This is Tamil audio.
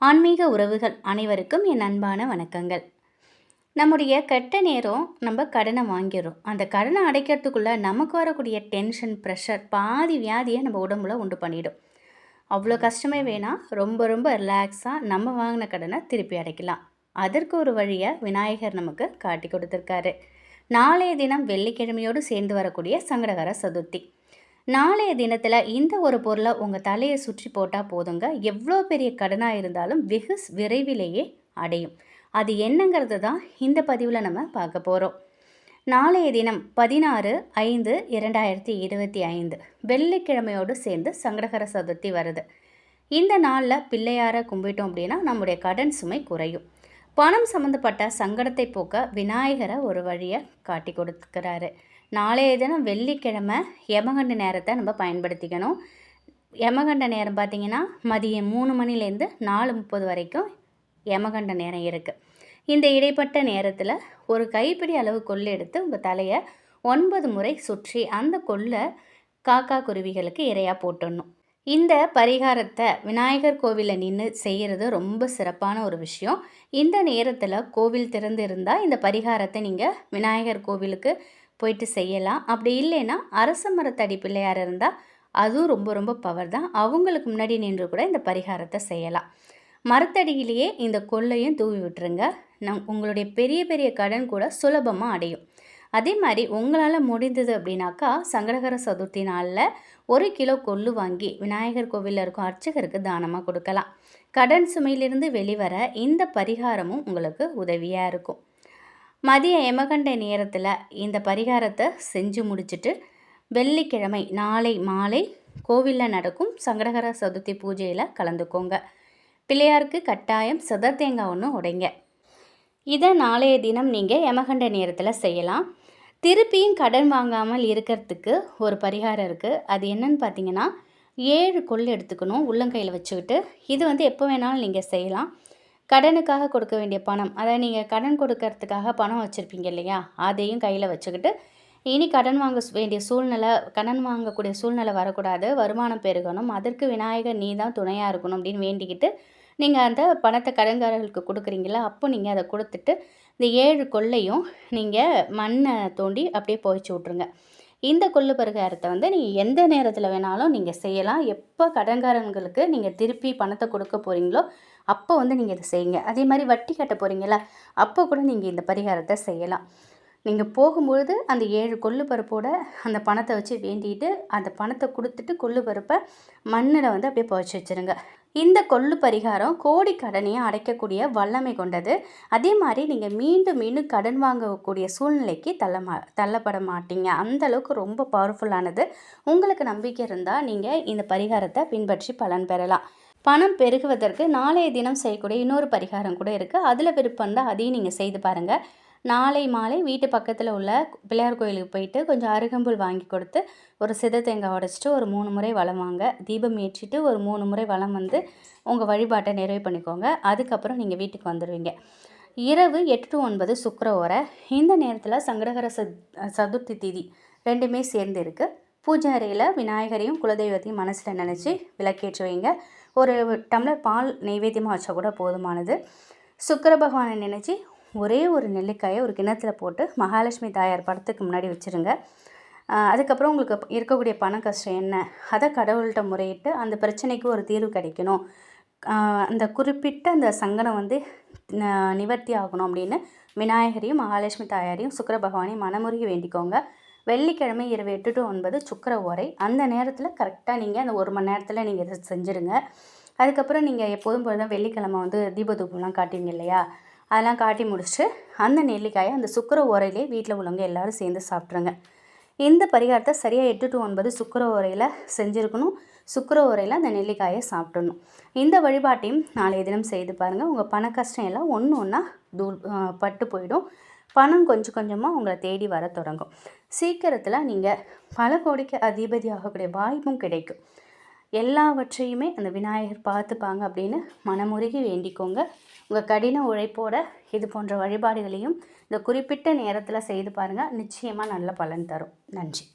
ஆன்மீக உறவுகள் அனைவருக்கும் என் அன்பான வணக்கங்கள். நம்முடைய கெட்ட நேரம் நம்ம கடனை வாங்கிடுறோம். அந்த கடனை அடைக்கிறதுக்குள்ளே நமக்கு வரக்கூடிய டென்ஷன் ப்ரெஷர் பாதி வியாதியை நம்ம உடம்புல உண்டு பண்ணிடும். அவ்வளோ கஷ்டமே வேணால் ரொம்ப ரொம்ப ரிலாக்ஸாக நம்ம வாங்கின கடனை திருப்பி அடைக்கலாம். அதற்கு ஒரு வழியை விநாயகர் நமக்கு காட்டி கொடுத்துருக்காரு. நாளைய தினம் வெள்ளிக்கிழமையோடு சேர்ந்து வரக்கூடிய சங்கடகர சதுர்த்தி. நாளைய தினத்தில் இந்த ஒரு பொருளை உங்கள் தலையை சுற்றி போட்டால் போதுங்க. எவ்வளோ பெரிய கடனாக இருந்தாலும் வெகு விரைவிலேயே அடையும். அது என்னங்கிறது தான் இந்த பதிவில் நம்ம பார்க்க போகிறோம் நாளைய தினம் பதினாறு ஐந்து இரண்டாயிரத்தி இருபத்தி ஐந்து. வெள்ளிக்கிழமையோடு சேர்ந்து சங்கடகர சதுர்த்தி வருது. இந்த நாளில் பிள்ளையாரை கும்பிட்டோம் அப்படின்னா நம்முடைய கடன் சுமை குறையும். பணம் சம்மந்தப்பட்ட சங்கடத்தை போக்க விநாயகரை ஒரு வழியை காட்டி கொடுக்குறாரு. நாளைய தினம் வெள்ளிக்கிழமை யமகண்ட நேரத்தை நம்ம பயன்படுத்திக்கணும். யமகண்ட நேரம் பார்த்திங்கன்னா மதியம் மூணு மணிலேருந்து நாலு முப்பது வரைக்கும் யமகண்ட நேரம் இருக்குது இந்த இடைப்பட்ட நேரத்தில் ஒரு கைப்பிடி அளவு கொள்ளு எடுத்து உங்கள் தலையை ஒன்பது முறை சுற்றி அந்த கொள்ளை காக்கா குருவிகளுக்கு இரையாக போட்டுடணும். இந்த பரிகாரத்தை விநாயகர் கோவிலில் நின்று செய்கிறது ரொம்ப சிறப்பான ஒரு விஷயம். இந்த நேரத்தில் கோவில் திறந்து இருந்தால் இந்த பரிகாரத்தை நீங்கள் விநாயகர் கோவிலுக்கு போயிட்டு செய்யலாம். அப்படி இல்லைன்னா அரச மரத்தடி பிள்ளையார் இருந்தால் அதுவும் ரொம்ப ரொம்ப பவர் தான். அவங்களுக்கு முன்னாடி நின்று கூட இந்த பரிகாரத்தை செய்யலாம். மரத்தடியிலேயே இந்த கொள்ளையும் தூவி விட்டுருங்க. நம் உங்களுடைய பெரிய பெரிய கடன் கூட சுலபமாக அடையும். அதே மாதிரி உங்களால் முடிந்தது அப்படின்னாக்கா சங்கடகர சதுர்த்தி நாளில் ஒரு கிலோ கொள்ளு வாங்கி விநாயகர் கோவிலில் இருக்கும் அர்ச்சகருக்கு தானமாக கொடுக்கலாம். கடன் சுமையிலிருந்து வெளிவர இந்த பரிகாரமும் உங்களுக்கு உதவியாக இருக்கும். மதிய எமகண்ட நேரத்தில் இந்த பரிகாரத்தை செஞ்சு முடிச்சுட்டு வெள்ளிக்கிழமை நாளை மாலை கோவிலில் நடக்கும் சங்கடகர சதுர்த்தி பூஜையில் கலந்துக்கோங்க. பிள்ளையாருக்கு கட்டாயம் சதர் தேங்காய் ஒன்று உடைங்க. இதை நாளைய தினம் நீங்கள் யமகண்ட நேரத்தில் செய்யலாம். திருப்பியும் கடன் வாங்காமல் இருக்கிறதுக்கு ஒரு பரிகாரம் இருக்குது அது என்னன்னு பார்த்தீங்கன்னா ஏழு கொள் எடுத்துக்கணும். உள்ளங்கையில் வச்சுக்கிட்டு இது வந்து எப்போ வேணாலும் நீங்கள் செய்யலாம். கடனுக்காக கொடுக்க வேண்டிய பணம். அதாவது நீங்கள் கடன் கொடுக்கறதுக்காக பணம் வச்சுருப்பீங்க இல்லையா? அதையும் கையில் வச்சுக்கிட்டு இனி கடன் வாங்க வேண்டிய சூழ்நிலை கடன் வாங்கக்கூடிய சூழ்நிலை வரக்கூடாது. வருமானம் பெருகணும். அதற்கு விநாயகர் நீ தான் துணையாக இருக்கணும் அப்படின்னு வேண்டிக்கிட்டு நீங்கள் அந்த பணத்தை கடன்காரர்களுக்கு கொடுக்குறீங்களா அப்போ நீங்கள் அதை கொடுத்துட்டு இந்த ஏழு கொள்ளையும் நீங்கள் மண்ணை தோண்டி அப்படியே போய்ச்சி விட்ருங்க இந்த கொள்ளு பரிகாரத்தை வந்து நீங்கள் எந்த நேரத்தில் வேணாலும் நீங்கள் செய்யலாம். எப்போ கடன்காரங்களுக்கு நீங்கள் திருப்பி பணத்தை கொடுக்க போகிறீங்களோ அப்போ வந்து நீங்கள் இதை செய்யுங்க. அதே மாதிரி வட்டி கட்ட போகிறீங்களா அப்போ கூட நீங்கள் இந்த பரிகாரத்தை செய்யலாம். நீங்கள் போகும்பொழுது அந்த ஏழு கொள்ளு பருப்போட அந்த பணத்தை வச்சு வேண்டிட்டு அந்த பணத்தை கொடுத்துட்டு கொள்ளு பருப்பை மண்ணில் வந்து அப்படியே புதைச்சி வச்சுருங்க. இந்த கொள்ளு பரிகாரம் கோடி கடனையும் அடைக்கக்கூடிய வல்லமை கொண்டது. அதே மாதிரி நீங்கள் மீண்டும் மீண்டும் கடன் வாங்கக்கூடிய சூழ்நிலைக்கு தள்ள மா தள்ளப்பட மாட்டீங்க. அந்தளவுக்கு ரொம்ப பவர்ஃபுல்லானது உங்களுக்கு நம்பிக்கை இருந்தால் நீங்கள் இந்த பரிகாரத்தை பின்பற்றி பலன் பெறலாம். பணம் பெருகுவதற்கு நாளைய தினம் செய்யக்கூடிய இன்னொரு பரிகாரம் கூட இருக்குது அதில் விருப்பம் தான் அதையும் நீங்கள் செய்து பாருங்கள் நாளை மாலை வீட்டு பக்கத்தில் உள்ள பிள்ளையார் கோயிலுக்கு போயிட்டு கொஞ்சம் அருகம்புல் வாங்கி கொடுத்து ஒரு சித தேங்காய் உடச்சிட்டு ஒரு மூணு முறை வளம் வாங்க. தீபம் ஏற்றிட்டு ஒரு மூணு முறை வளம் வந்து உங்கள் வழிபாட்டை நிறைவு பண்ணிக்கோங்க. அதுக்கப்புறம் நீங்கள் வீட்டுக்கு வந்துடுவீங்க இரவு எட்டு டு ஒன்பது சுக்கர ஓரை. இந்த நேரத்தில் சங்கடகர சதுர்த்தி திதி ரெண்டுமே சேர்ந்து இருக்குது பூஜை அறையில் விநாயகரையும் குலதெய்வத்தையும் மனசில் நினச்சி விளக்கேற்றி வைங்க. ஒரு டம்ளர் பால் நைவேத்தியமாக வச்சா கூட போதுமானது. சுக்கர பகவானை நினச்சி ஒரே ஒரு நெல்லிக்காயை ஒரு கிணத்துல போட்டு மகாலட்சுமி தாயார் படத்துக்கு முன்னாடி வச்சுருங்க. அதுக்கப்புறம் உங்களுக்கு இருக்கக்கூடிய பண கஷ்டம் என்ன? அதை கடவுள்கிட்ட முறையிட்டு அந்த பிரச்சனைக்கு ஒரு தீர்வு கிடைக்கணும். அந்த குறிப்பிட்ட அந்த சங்கடம் வந்து நிவர்த்தி ஆகணும் அப்படின்னு விநாயகரையும் மகாலட்சுமி தாயாரையும் சுக்கர பகவானையும் மனமுருகி வேண்டிக்கோங்க. வெள்ளிக்கிழமை இரவு எட்டு டு ஒன்பது சுக்கர ஓரை. அந்த நேரத்தில் கரெக்டாக நீங்கள் அந்த ஒரு மணி நேரத்தில் நீங்கள் இதை செஞ்சுருங்க. அதுக்கப்புறம் நீங்கள் எப்போதும் போல தான் வெள்ளிக்கிழமை வந்து தீபதூபம்லாம் காட்டுவீங்க இல்லையா? அதெல்லாம் காட்டி முடிச்சுட்டு அந்த நெல்லிக்காயை அந்த சுக்கர ஓரையிலே வீட்டில் உள்ளவங்க எல்லோரும் சேர்ந்து சாப்பிட்ருங்க இந்த பரிகாரத்தை சரியாக எட்டு டு ஒன்பது சுக்கர ஓரையில் செஞ்சுருக்கணும். சுக்கர ஓரையில் அந்த நெல்லிக்காயை சாப்பிடணும். இந்த வழிபாட்டையும் நாளைய தினம் செய்து பாருங்கள் உங்கள் பண கஷ்டம் எல்லாம் ஒன்று ஒன்றா தூள் பட்டு போயிடும். பணம் கொஞ்சம் கொஞ்சமாக உங்களை தேடி வர தொடங்கும். சீக்கிரத்தில் நீங்கள் பல கோடிக்கு அதிபதி ஆகக்கூடிய வாய்ப்பும் கிடைக்கும். எல்லாவற்றையுமே அந்த விநாயகர் பார்த்துப்பாங்க அப்படின்னு மனமுருகி வேண்டிக்கோங்க. உங்கள் கடின உழைப்போட இது போன்ற வழிபாடுகளையும் இந்த குறிப்பிட்ட நேரத்தில் செய்து பாருங்கள் நிச்சயமாக நல்ல பலன் தரும். நன்றி.